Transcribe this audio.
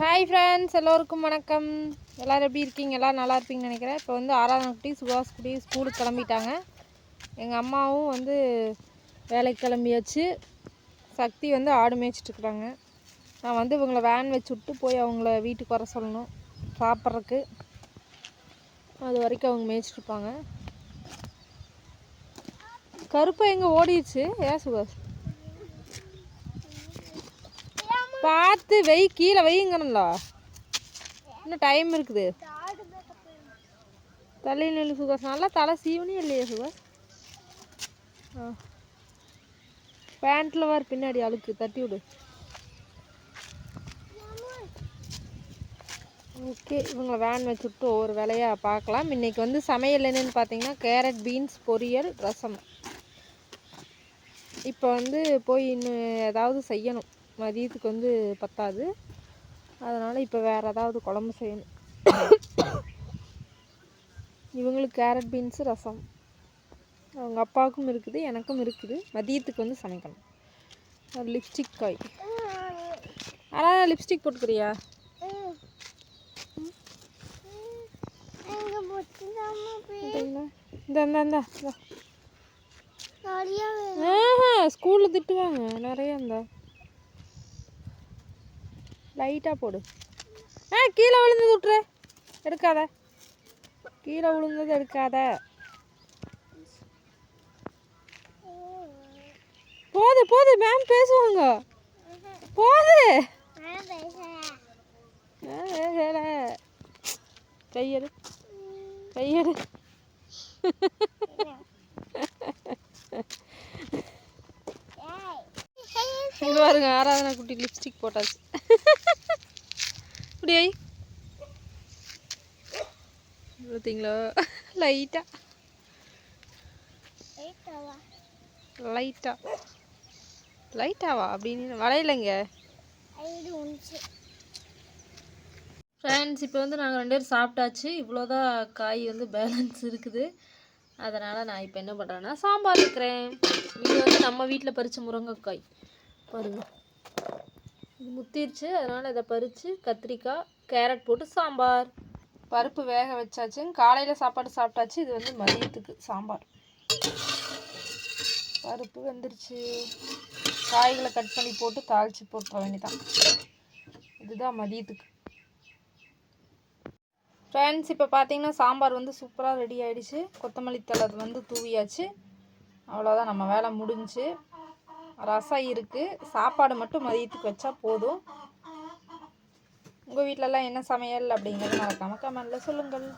Hi friends எல்லோருக்கும் வணக்கம். எல்லோரும் எப்படி இருக்கீங்க? எல்லோரும் நல்லா இருப்பீங்கன்னு நினைக்கிறேன். இப்போ வந்து ஆறாம் குட்டி சுபாஷ் குட்டி ஸ்கூலுக்கு கிளம்பிட்டாங்க. எங்கள் அம்மாவும் வந்து வேலைக்கு கிளம்பியாச்சு. சக்தி வந்து ஆடு மேய்ச்சிட்ருக்குறாங்க நான் வந்து இவங்களை வேன் வச்சு விட்டு போய் அவங்கள வீட்டுக்கு வர சொல்லணும். சாப்பிட்றதுக்கு. அது வரைக்கும் அவங்க மேய்ச்சிட்ருப்பாங்க கருப்பை எங்கே ஓடிடுச்சு? ஏன் சுபாஷ்? பார்த்து வெய் கீழே வைங்கண்ணா இன்னும் டைம் இருக்குது? தலையில் நெல் சுகாஸ் நல்லா தலை சீவனே இல்லையா சுகாஸ் ஆ. பேண்ட்டில் வார் பின்னாடி அழுக்கு தட்டி விடு. ஓகே இவங்களை வேன் வச்சுட்டு ஒவ்வொரு வேலையாக பார்க்கலாம். இன்றைக்கி வந்து சமையல் என்னென்னு பார்த்தீங்கன்னா கேரட் பீன்ஸ் பொரியல் ரசம். இப்போ வந்து போய் இன்னும் ஏதாவது செய்யணும். மதியத்துக்கு வந்து பத்தாது. அதனால் இப்போ வேறு ஏதாவது குழம்பு செய்யணும். இவங்களுக்கு கேரட் பீன்ஸு ரசம். அவங்க அப்பாவுக்கும் இருக்குது எனக்கும் இருக்குது. மதியத்துக்கு வந்து சமைக்கணும். லிப்ஸ்டிக் காய். ஆனால் லிப்ஸ்டிக் போட்டுக்கிறியா? இந்த இந்த இந்த ஸ்கூலில் திட்டுவாங்க. நிறைய இருந்தா லைட்டாக போடு. ஆ கீழே விழுந்தது விட்ரு எடுக்காத. கீழே விழுந்தது எடுக்காத. போது போது மேம் பேசுவாங்க. போது. கையெடு கையெடு. இங்கே பாருங்க ஆராதனா குட்டி லிப்ஸ்டிக் போட்டாச்சு. இப்படி பார்த்தீங்களா லைட்டாக லைட்டா லைட்டாவா அப்படின்னு வளையலைங்க. ஃப்ரெண்ட்ஸ் இப்போ வந்து நாங்கள் ரெண்டு பேரும் சாப்பிட்டாச்சு. இவ்வளோதான் காய் வந்து பேலன்ஸ் இருக்குது. அதனால் நான் இப்போ என்ன பண்ணுறேன்னா சாம்பார் வைக்கிறேன். இது வந்து நம்ம வீட்டில் பறித்த முருங்கைக்காய். பாருங்க. இது முத்திருச்சு அதனால் இதை பறித்து கத்திரிக்காய் கேரட் போட்டு சாம்பார். பருப்பு வேக வச்சாச்சு காலையில் சாப்பாடு சாப்பிட்டாச்சு இது வந்து மதியத்துக்கு சாம்பார். பருப்பு வந்துருச்சு. காய்களை கட் பண்ணி போட்டு தாளித்து போட்டுற வேண்டிதான் இதுதான் மதியத்துக்கு. ஃப்ரெண்ட்ஸ் இப்போ பார்த்தீங்கன்னா சாம்பார் வந்து சூப்பராக ரெடி ஆகிடுச்சு கொத்தமல்லி தலை வந்து தூவியாச்சு. அவ்வளோதான் நம்ம வேலை முடிஞ்சு. ரசம் இருக்குது சாப்பாடு மட்டும் மதியத்துக்கு வச்சா போதும். உங்கள் வீட்டிலலாம் என்ன சமையல் அப்படிங்கிறது மறக்காமல் கமெண்டில் சொல்லுங்கள்.